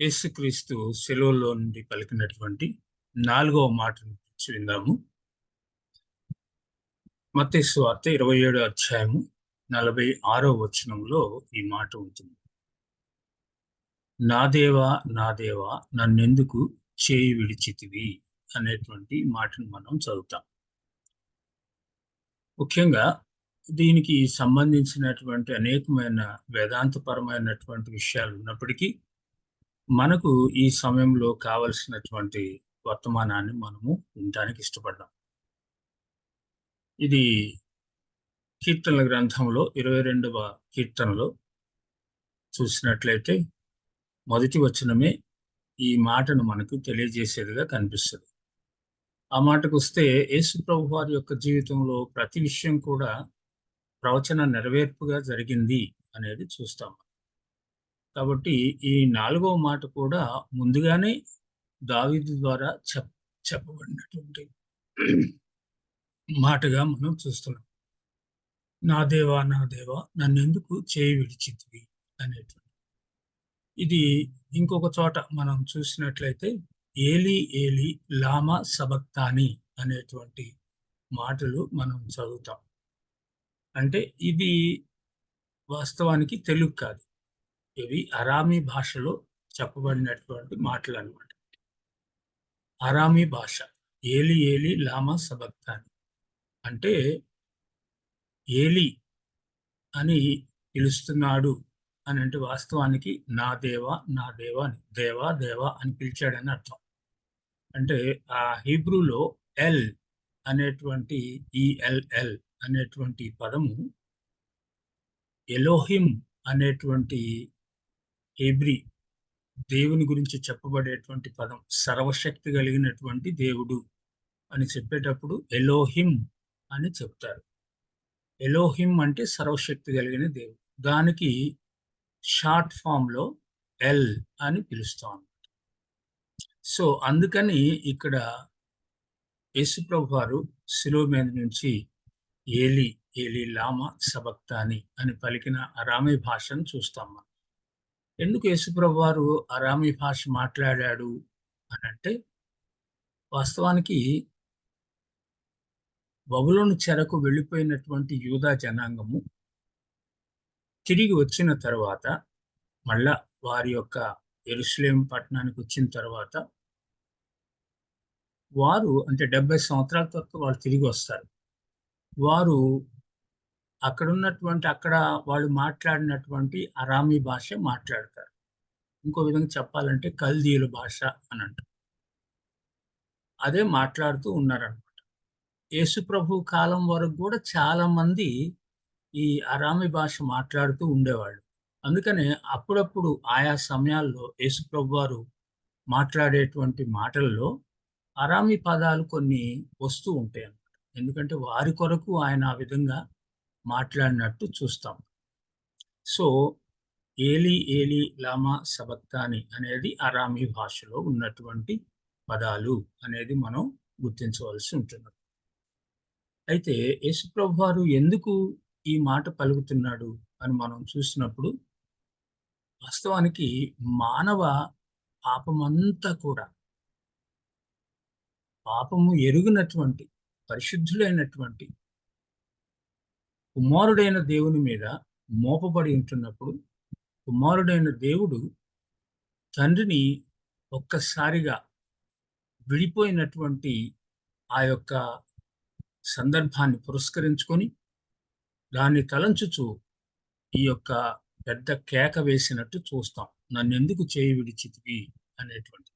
యేసుక్రీస్తు సెలవులో నుండి పలికినటువంటి నాలుగవ మాటను గురించి విందాము. మతేసు వార్త ఇరవై ఏడు అధ్యాయము నలభై ఆరో వచనంలో ఈ మాట ఉంటుంది. నా దేవా నా దేవా నన్నెందుకు చేయి విడిచితివి? అనేటువంటి మాటను మనం చదువుతాం. ముఖ్యంగా దీనికి సంబంధించినటువంటి అనేకమైన వేదాంతపరమైనటువంటి విషయాలు ఉన్నప్పటికీ మనకు ఈ సమయంలో కావలసినటువంటి వర్తమానాన్ని మనము వినడానికి ఇష్టపడ్డాం. ఇది కీర్తనల గ్రంథంలో ఇరవై రెండవ కీర్తనలో చూసినట్లయితే మొదటి వచనమే ఈ మాటను మనకు తెలియజేసేదిగా కనిపిస్తుంది. ఆ మాటకు వస్తే యేసు ప్రభు వారి యొక్క జీవితంలో ప్రతి విషయం కూడా ప్రవచన నెరవేర్పుగా జరిగింది అనేది చూస్తాం. కాబట్టి ఈ నాలుగవ మాట కూడా ముందుగానే దావీదు ద్వారా చెప్ చెప్పబడినటువంటి మాటగా మనం చూస్తున్నాం. నా దేవా నా దేవా నన్నెందుకు చేయి విడిచితివి? అనేటువంటి ఇది ఇంకొక చోట మనం చూసినట్లయితే ఏలి ఏలి లామా సబక్తాని అనేటువంటి మాటలు మనం చదువుతాం. అంటే ఇది వాస్తవానికి తెలుగు కాదు. ఇవి అరామీ భాషలో చెప్పబడినటువంటి మాటలు అనమాట అరామీ భాష ఏలి ఏలి లామా సబక్తాని. అంటే ఏలి అని పిలుస్తున్నాడు అని అంటే వాస్తవానికి నా దేవా నా దేవా అని దేవా దేవా అని పిలిచాడని అర్థం. అంటే ఆ హీబ్రూలో ఎల్ అనేటువంటి ఈఎల్ఎల్ అనేటువంటి పదము ఎలోహిం అనేటువంటి హెబ్రి దేవుని గురించి చెప్పబడేటువంటి పదం సర్వశక్తి కలిగినటువంటి దేవుడు అని చెప్పేటప్పుడు ఎలోహిం అని చెప్తారు. ఎలోహిం అంటే సర్వశక్తి కలిగిన దేవుడు. దానికి షార్ట్ ఫామ్లో ఎల్ అని పిలుస్తాం సో అందుకని ఇక్కడ యేసుప్రభు వారు శిలువ మీద నుంచి ఏలి ఏలి లామా సబక్తాని అని పలికిన అరామీ భాషను చూస్తాం మనం. ఎందుకు యేసుప్రభు వారు అరామీ భాష మాట్లాడాడు అని అంటే వాస్తవానికి బబులోను చెరకు వెళ్ళిపోయినటువంటి యూదా జనాంగము తిరిగి వచ్చిన తర్వాత మళ్ళా వారి యొక్క ఎరుసలేం పట్టణానికి వచ్చిన తర్వాత వారు అంటే డెబ్బై సంవత్సరాల తర్వాత వాళ్ళు తిరిగి వస్తారు. వారు అక్కడ ఉన్నటువంటి అక్కడ వాళ్ళు మాట్లాడినటువంటి అరామీ భాష మాట్లాడతారు. ఇంకో విధంగా చెప్పాలంటే కల్దీయుల భాష అని అంటారు. అదే మాట్లాడుతూ ఉన్నారనమాట యేసుప్రభు కాలం వరకు కూడా చాలామంది ఈ అరామీ భాష మాట్లాడుతూ ఉండేవాళ్ళు. అందుకనే అప్పుడప్పుడు ఆయా సమయాల్లో యేసుప్రభు వారు మాట్లాడేటువంటి మాటల్లో అరామీ పదాలు కొన్ని వస్తూ ఉంటాయి అన్నమాట ఎందుకంటే వారి కొరకు ఆయన ఆ విధంగా మాట్లాడినట్టు చూస్తాం. సో ఏలి ఏలి లామా సబక్తాని అనేది అరామీ భాషలో ఉన్నటువంటి పదాలు అనేది మనం గుర్తించవలసి ఉంటుంది. అయితే యేసుప్రభు వారు ఎందుకు ఈ మాట పలుకుతున్నాడు అని మనం చూసినప్పుడు వాస్తవానికి మానవ పాపమంతా కూడా పాపము ఎరుగునటువంటి పరిశుద్ధులైనటువంటి కుమారుడైన దేవుని మీద మోపబడి ఉంటున్నప్పుడు కుమారుడైన దేవుడు తండ్రిని ఒక్కసారిగా విడిపోయినటువంటి ఆ యొక్క సందర్భాన్ని పురస్కరించుకొని దాన్ని తలంచుచు ఈ యొక్క పెద్ద కేక వేసినట్టు చూస్తాం. నన్ను ఎందుకు చేయి విడిచితివి అనేటువంటి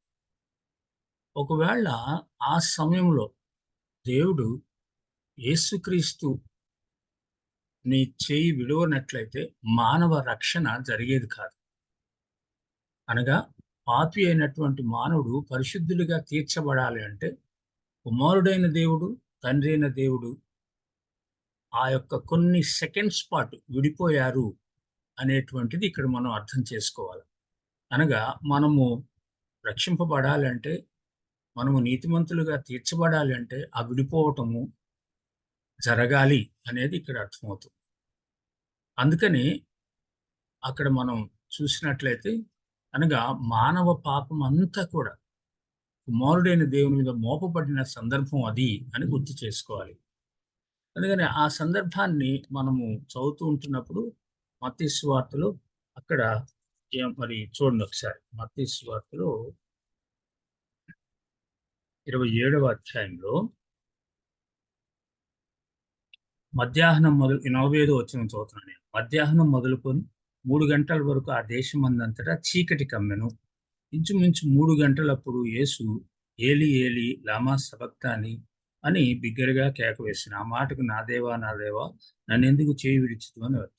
ఒకవేళ ఆ సమయంలో దేవుడు యేసుక్రీస్తు నీ చేయి విడవనట్లయితే మానవ రక్షణ జరిగేది కాదు. అనగా పాపి అయినటువంటి మానవుడు పరిశుద్ధులుగా తీర్చబడాలి అంటే కుమారుడైన దేవుడు తండ్రి అయిన దేవుడు ఆ యొక్క కొన్ని సెకండ్స్ పాటు విడిపోయారు అనేటువంటిది ఇక్కడ మనం అర్థం చేసుకోవాలి. అనగా మనము రక్షింపబడాలంటే మనము నీతిమంతులుగా తీర్చబడాలి అంటే ఆ విడిపోవటము జరగాలి అనేది ఇక్కడ అర్థమవుతుంది. అందుకని అక్కడ మనం చూసినట్లయితే అనగా మానవ పాపం అంతా కూడా కుమారుడైన దేవుని మీద మోపబడిన సందర్భం అది అని గుర్తు చేసుకోవాలి. అందుకని ఆ సందర్భాన్ని మనము చదువుతూ ఉంటున్నప్పుడు మత్తి అక్కడ మరి చూడండి ఒకసారి. మత్తి ఇరవై ఏడవ అధ్యాయంలో మధ్యాహ్నం మొదలు ఎనభై ఐదు వచ్చిన చదువుతున్నాను నేను. మధ్యాహ్నం మొదలుకొని మూడు గంటల వరకు ఆ దేశం అందంతటా చీకటి కమ్మెను. ఇంచుమించు మూడు గంటలప్పుడు యేసు ఏలి ఏలి లామా సబక్తాని అని బిగ్గరగా కేక వేసిన ఆ మాటకు నా దేవా నా దేవా నన్నెందుకు చేయి విడిచదు అని అర్థం.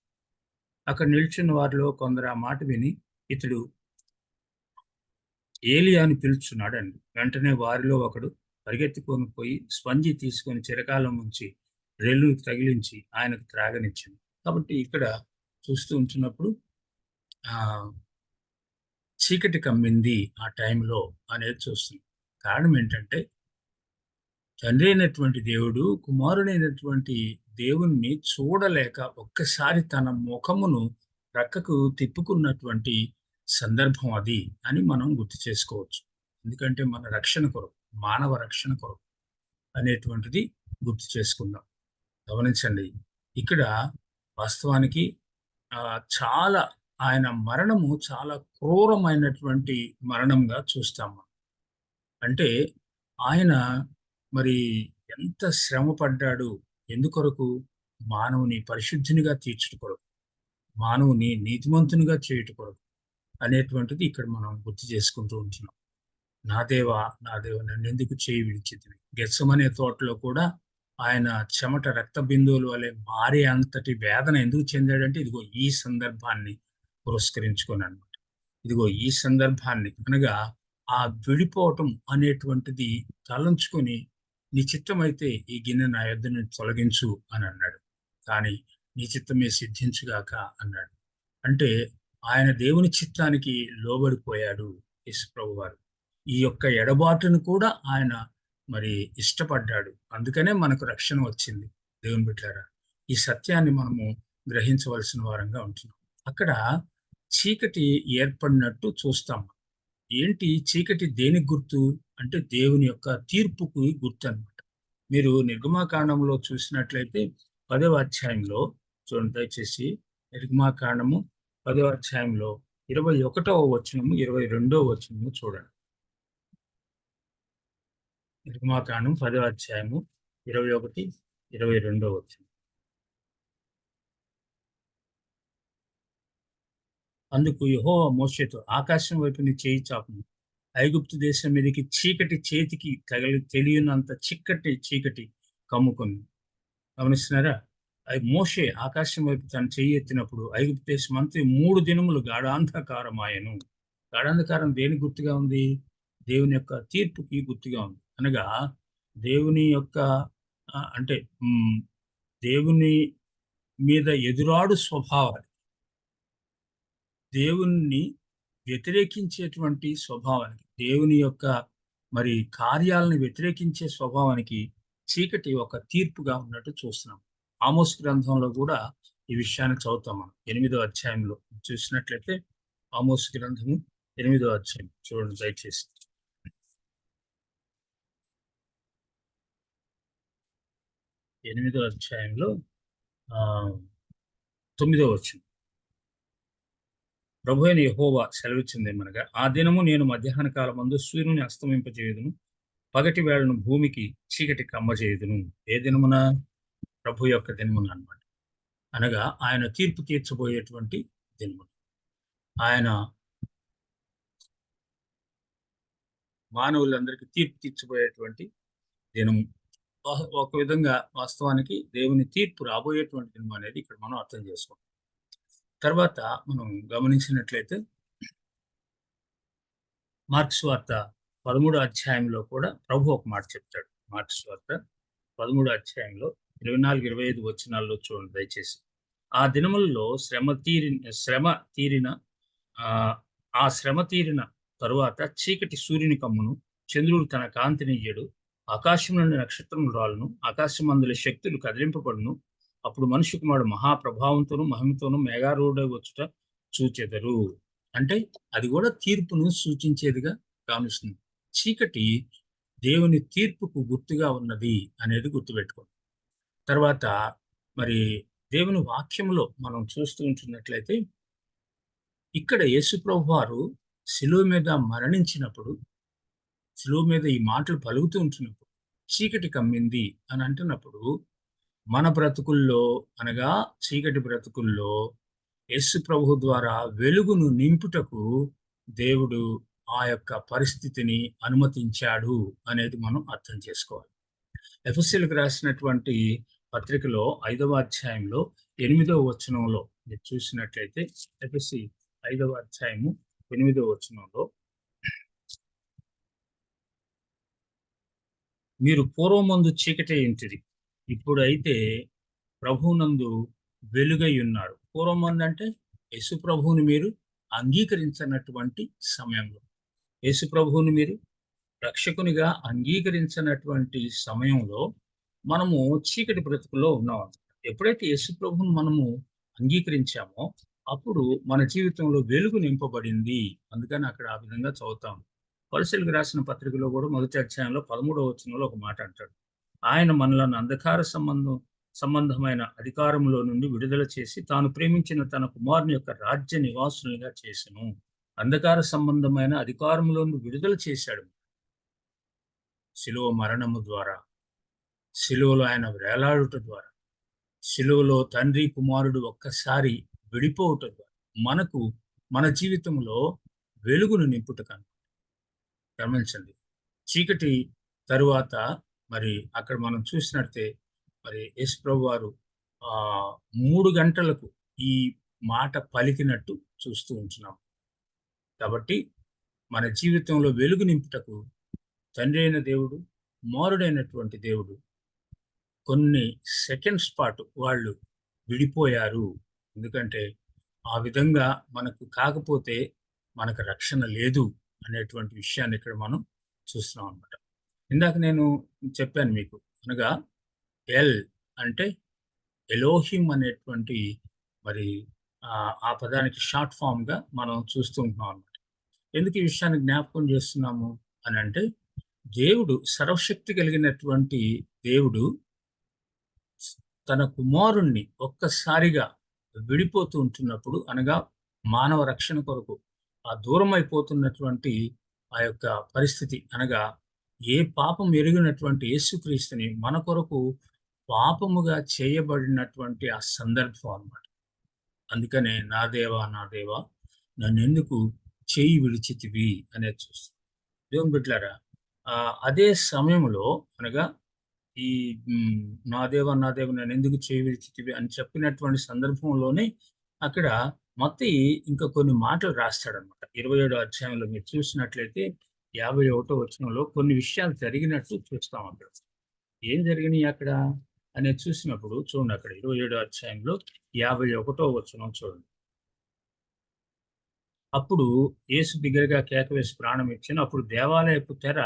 అక్కడ నిల్చున్న వారిలో కొందరు ఆ మాట విని ఇతడు ఏలి అని పిలుచున్నాడు అండి వెంటనే వారిలో ఒకడు పరిగెత్తుకొని పోయి స్పంజి తీసుకొని చిరకాలం ఉంచి రెల్లు తగిలించి ఆయనకు త్రాగనిచ్చింది. కాబట్టి ఇక్కడ చూస్తూ ఉంటున్నప్పుడు చీకటి కమ్మింది ఆ టైంలో అనేది చూస్తుంది కారణం ఏంటంటే తండ్రి అయినటువంటి దేవుడు కుమారుడైనటువంటి దేవుణ్ణి చూడలేక ఒక్కసారి తన ముఖమును ప్రక్కకు తిప్పుకున్నటువంటి సందర్భం అది అని మనం గుర్తు చేసుకోవచ్చు. ఎందుకంటే మన రక్షణ కొరకు మానవ రక్షణ కొరకు అనేటువంటిది గుర్తు చేసుకుందాం. గమనించండి. ఇక్కడ వాస్తవానికి చాలా ఆయన మరణము చాలా క్రూరమైనటువంటి మరణంగా చూస్తాం అంటే ఆయన మరి ఎంత శ్రమ పడ్డాడు ఎందుకొరకు? మానవుని పరిశుద్ధినిగా తీర్చుట కొరకు మానవుని నీతిమంతునిగా చేయుట కొరకు అనేటువంటిది ఇక్కడ మనం గుర్తు చేసుకుంటూ ఉంటున్నాం. నా దేవా నా దేవ నన్ను ఎందుకు చేయి విడిచితివి? గెచ్చమనే తోటలో కూడా ఆయన చెమట రక్త బిందువులు వలె మారే అంతటి వేదన ఎందుకు చెందాడంటే ఇదిగో ఈ సందర్భాన్ని పురస్కరించుకొని అనమాట ఇదిగో ఈ సందర్భాన్ని అనగా ఆ విడిపోవటం అనేటువంటిది తలంచుకొని నీ చిత్తమైతే ఈ గిన్నె నా యొద్ద నుంచి తొలగించు అని అన్నాడు. కానీ నీ చిత్తమే సిద్ధించుగాక అన్నాడు. అంటే ఆయన దేవుని చిత్తానికి లోబడిపోయాడు యేసుప్రభు వారు ఈ యొక్క ఎడబాటును కూడా ఆయన మరి ఇష్టపడ్డాడు. అందుకనే మనకు రక్షణ వచ్చింది. దేవుని బిడ్డారా ఈ సత్యాన్ని మనము గ్రహించవలసిన వారంగా ఉంటున్నాం. అక్కడ చీకటి ఏర్పడినట్టు చూస్తాం. ఏంటి చీకటి దేనికి గుర్తు? అంటే దేవుని యొక్క తీర్పుకు గుర్తు అనమాట మీరు నిర్గమాకాండంలో చూసినట్లయితే పదవ అధ్యాయంలో చూడండి దయచేసి నిర్గమాకాండము పదవ అధ్యాయంలో ఇరవై ఒకటవ వచనము ఇరవై రెండవ వచనము చూడండి. నిర్మాకాండం పదవ అధ్యాయము ఇరవై ఒకటి ఇరవై రెండవ వచ్చిన అందుకు యహో మోషేతో ఆకాశం వైపు నీ చేయి చాపును ఐగుప్తు దేశం మీదకి చీకటి చేతికి తగిలి తెలియనంత చిక్కటి చీకటి కమ్ముకుంది గమనిస్తున్నారా? మోషే ఆకాశం వైపు తను చెయ్యి ఎత్తినప్పుడు ఐగుప్తు దేశం అంతా మూడు దినములు గాఢాంధకారమాయను. గాఢాంధకారం దేని గుర్తుగా ఉంది? దేవుని యొక్క తీర్పుకి గుర్తుగా ఉంది. అనగా దేవుని యొక్క అంటే దేవుని మీద ఎదురాడు స్వభావాలు దేవుణ్ణి వ్యతిరేకించేటువంటి స్వభావానికి దేవుని యొక్క మరి కార్యాలను వ్యతిరేకించే స్వభావానికి చీకటి ఒక తీర్పుగా ఉన్నట్టు చూస్తున్నాం. ఆమోస్ గ్రంథంలో కూడా ఈ విషయాన్ని చదువుతాం మనం. ఎనిమిదో అధ్యాయంలో చూసినట్లయితే ఆమోస్ గ్రంథము ఎనిమిదో అధ్యాయం. చూడండి దయచేసి. ఎనిమిదో అధ్యాయంలో తొమ్మిదో వచ్చింది ప్రభు అయిన యహోవా సెలవిచ్చింది మనగా ఆ దినము నేను మధ్యాహ్న కాలం ముందు సూర్యుని అస్తమింపజేయుదును పగటి వేళను భూమికి చీకటి కమ్మజేయుదును. ఏ దినమున? ప్రభు యొక్క దినమున అనమాట అనగా ఆయన తీర్పు తీర్చబోయేటువంటి దినము ఆయన మానవులందరికీ తీర్పు తీర్చబోయేటువంటి దినము. ఒక విధంగా వాస్తవానికి దేవుని తీర్పు రాబోయేటువంటి దినం అనేది ఇక్కడ మనం అర్థం చేసుకుంటాం. తర్వాత మనం గమనించినట్లయితే మార్క్స్ వార్త పదమూడు అధ్యాయంలో కూడా ప్రభు ఒక మాట చెప్తాడు. మార్క్స్ వార్త పదమూడు అధ్యాయంలో ఇరవై నాలుగు ఇరవై ఐదు వచనాల్లో చూడండి దయచేసి. ఆ దినములలో శ్రమ తీరి శ్రమ తీరిన ఆ ఆ శ్రమ తీరిన తరువాత చీకటి సూర్యుని కమ్మును చంద్రుడు తన కాంతిని ఇయ్యడు ఆకాశం నుండి నక్షత్రం రాలును ఆకాశం అందులో శక్తులు కదిలింపబడును. అప్పుడు మనుషు కుమారుడు మహాప్రభావంతోను మహిమతోనూ మేఘారూఢ వచ్చుట చూచెదరు. అంటే అది కూడా తీర్పును సూచించేదిగా గమనిస్తుంది చీకటి దేవుని తీర్పుకు గుర్తుగా ఉన్నది అనేది గుర్తుపెట్టుకోండి. తర్వాత మరి దేవుని వాక్యంలో మనం చూస్తూ ఉంటున్నట్లయితే ఇక్కడ యేసుప్రభు వారు శిలువ మీద మరణించినప్పుడు శిలువ మీద ఈ మాటలు పలుకుతూ ఉంటున్నప్పుడు చీకటి కమ్మింది అని అంటున్నప్పుడు మన బ్రతుకుల్లో అనగా చీకటి బ్రతుకుల్లో ఎస్ ప్రభు ద్వారా వెలుగును నింపుటకు దేవుడు ఆ యొక్క పరిస్థితిని అనుమతించాడు అనేది మనం అర్థం చేసుకోవాలి. ఎఫ్ఎస్సీలకు రాసినటువంటి పత్రికలో ఐదవ అధ్యాయంలో ఎనిమిదవ వచనంలో మీరు చూసినట్లయితే ఎఫ్ఎస్సి ఐదవ అధ్యాయము ఎనిమిదవ వచనంలో మీరు పూర్వమందు చీకటి ఇంటిది ఇప్పుడైతే ప్రభునందు వెలుగై ఉన్నారు పూర్వమందు అంటే యేసు ప్రభువుని మీరు అంగీకరించినటువంటి సమయంలో. యేసు ప్రభువుని మీరు రక్షకునిగా అంగీకరించినటువంటి సమయంలో మనము చీకటి బ్రతుకులో ఉన్నాం ఎప్పుడైతే యేసు ప్రభువును మనము అంగీకరించామో అప్పుడు మన జీవితంలో వెలుగు నింపబడింది. అందుకని అక్కడ ఆ విధంగా చదువుతాము. వలసలకు రాసిన పత్రికలో కూడా మొదటి అధ్యాయంలో పదమూడవ వచనంలో ఒక మాట అంటాడు. ఆయన మనలను అంధకార సంబంధం సంబంధమైన అధికారంలో నుండి విడుదల చేసి తాను ప్రేమించిన తన కుమారుని యొక్క రాజ్య నివాసులుగా చేసను. అంధకార సంబంధమైన అధికారంలో విడుదల చేశాడు. శిలువ మరణము ద్వారా శిలువలో ఆయన వేలాడుట ద్వారా శిలువలో తండ్రి కుమారుడు ఒక్కసారి విడిపోవుట ద్వారా మనకు మన జీవితంలో వెలుగును నింపుట కనుక గమనించండి. చీకటి తరువాత మరి అక్కడ మనం చూసినట్టే మరి యేసు ప్రభు వారు మూడు గంటలకు ఈ మాట పలికినట్టు చూస్తూ ఉంటున్నాం. కాబట్టి మన జీవితంలో వెలుగు నింపుటకు తండ్రి అయిన దేవుడు మారుడైనటువంటి దేవుడు కొన్ని సెకండ్స్ పాటు వాళ్ళు విడిపోయారు. ఎందుకంటే ఆ విధంగా మనకు కాకపోతే మనకు రక్షణ లేదు. అనేటువంటి విషయాన్ని ఇక్కడ మనం చూస్తున్నాం అనమాట ఇందాక నేను చెప్పాను మీకు అనగా ఎల్ అంటే ఎలోహిం అనేటువంటి మరి ఆ పదానికి షార్ట్ ఫామ్గా మనం చూస్తూ ఉంటున్నాం అనమాట ఎందుకు ఈ విషయాన్ని జ్ఞాపకం చేస్తున్నాము అని అంటే దేవుడు సర్వశక్తి కలిగినటువంటి దేవుడు తన కుమారుణ్ణి ఒక్కసారిగా విడిపోతూ ఉంటున్నప్పుడు అనగా మానవ రక్షణ కొరకు ఆ దూరం అయిపోతున్నటువంటి ఆ యొక్క పరిస్థితి అనగా ఏ పాపం ఎరిగినటువంటి యేసుక్రీస్తుని మన కొరకు పాపముగా చేయబడినటువంటి ఆ సందర్భం అన్నమాట. అందుకనే నా దేవా నా దేవా నన్ను ఎందుకు చేయి విడిచితివి అనేది చూస్తాం. దేవుని బిడ్లారా అదే సమయంలో అనగా ఈ నా దేవ నా దేవ నన్ను ఎందుకు చేయి విడిచితివి అని చెప్పినటువంటి సందర్భంలోనే అక్కడ మొత్తం ఇంకా కొన్ని మాటలు రాస్తాడనమాట ఇరవై ఏడో అధ్యాయంలో మీరు చూసినట్లయితే యాభై ఒకటో వచనంలో కొన్ని విషయాలు జరిగినట్టు చూస్తాం అక్కడ. ఏం జరిగినాయి అక్కడ? అనేది చూసినప్పుడు చూడండి అక్కడ ఇరవై ఏడో అధ్యాయంలో యాభై ఒకటో వచనం చూడండి. అప్పుడు యేసు దగ్గరగా కేక వేసి ప్రాణం ఇచ్చిన అప్పుడు దేవాలయపు తెర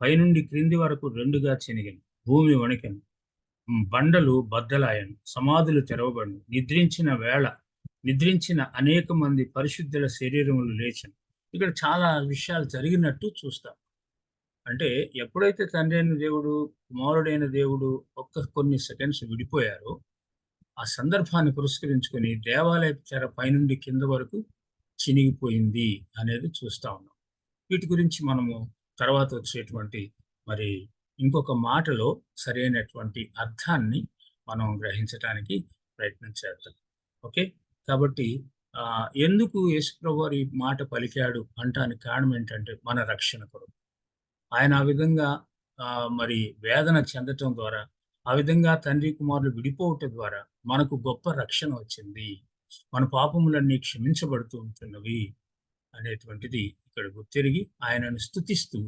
పైనుండి క్రింది వరకు రెండుగా చెనిగిన భూమి వణికను బండలు బద్దలాయను. సమాధులు తెరవబడి నిద్రించిన వేళ నిద్రించిన అనేక మంది పరిశుద్ధుల శరీరములు లేచను. ఇక్కడ చాలా విషయాలు జరిగినట్టు చూస్తాం. అంటే ఎప్పుడైతే తండ్రి అయిన దేవుడు కుమారుడైన దేవుడు ఒక్క కొన్ని సెకండ్స్ విడిపోయారో ఆ సందర్భాన్ని పురస్కరించుకొని దేవాలయ తెర పైనుండి కింద వరకు చినిగిపోయింది అనేది చూస్తా ఉన్నాం. వీటి గురించి మనము తర్వాత వచ్చేటువంటి మరి ఇంకొక మాటలో సరైనటువంటి అర్థాన్ని మనం గ్రహించడానికి ప్రయత్నం చేద్దాం. ఓకే? కాబట్టి ఎందుకు యేసుప్రభు ఈ మాట పలికాడు అంటానికి కారణం ఏంటంటే మన రక్షణ కొరకు. ఆయన ఆ విధంగా మరి వేదన చెందటం ద్వారా ఆ విధంగా తండ్రి కుమారులు విడిపోవటం ద్వారా మనకు గొప్ప రక్షణ వచ్చింది. మన పాపములన్నీ క్షమించబడుతూ ఉంటున్నవి అనేటువంటిది ఇక్కడ గుర్తిరిగి ఆయనను స్థుతిస్తూ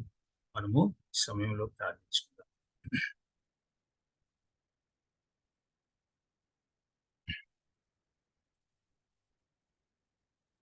మనము సమయంలో ప్రార్థించుకుంటాం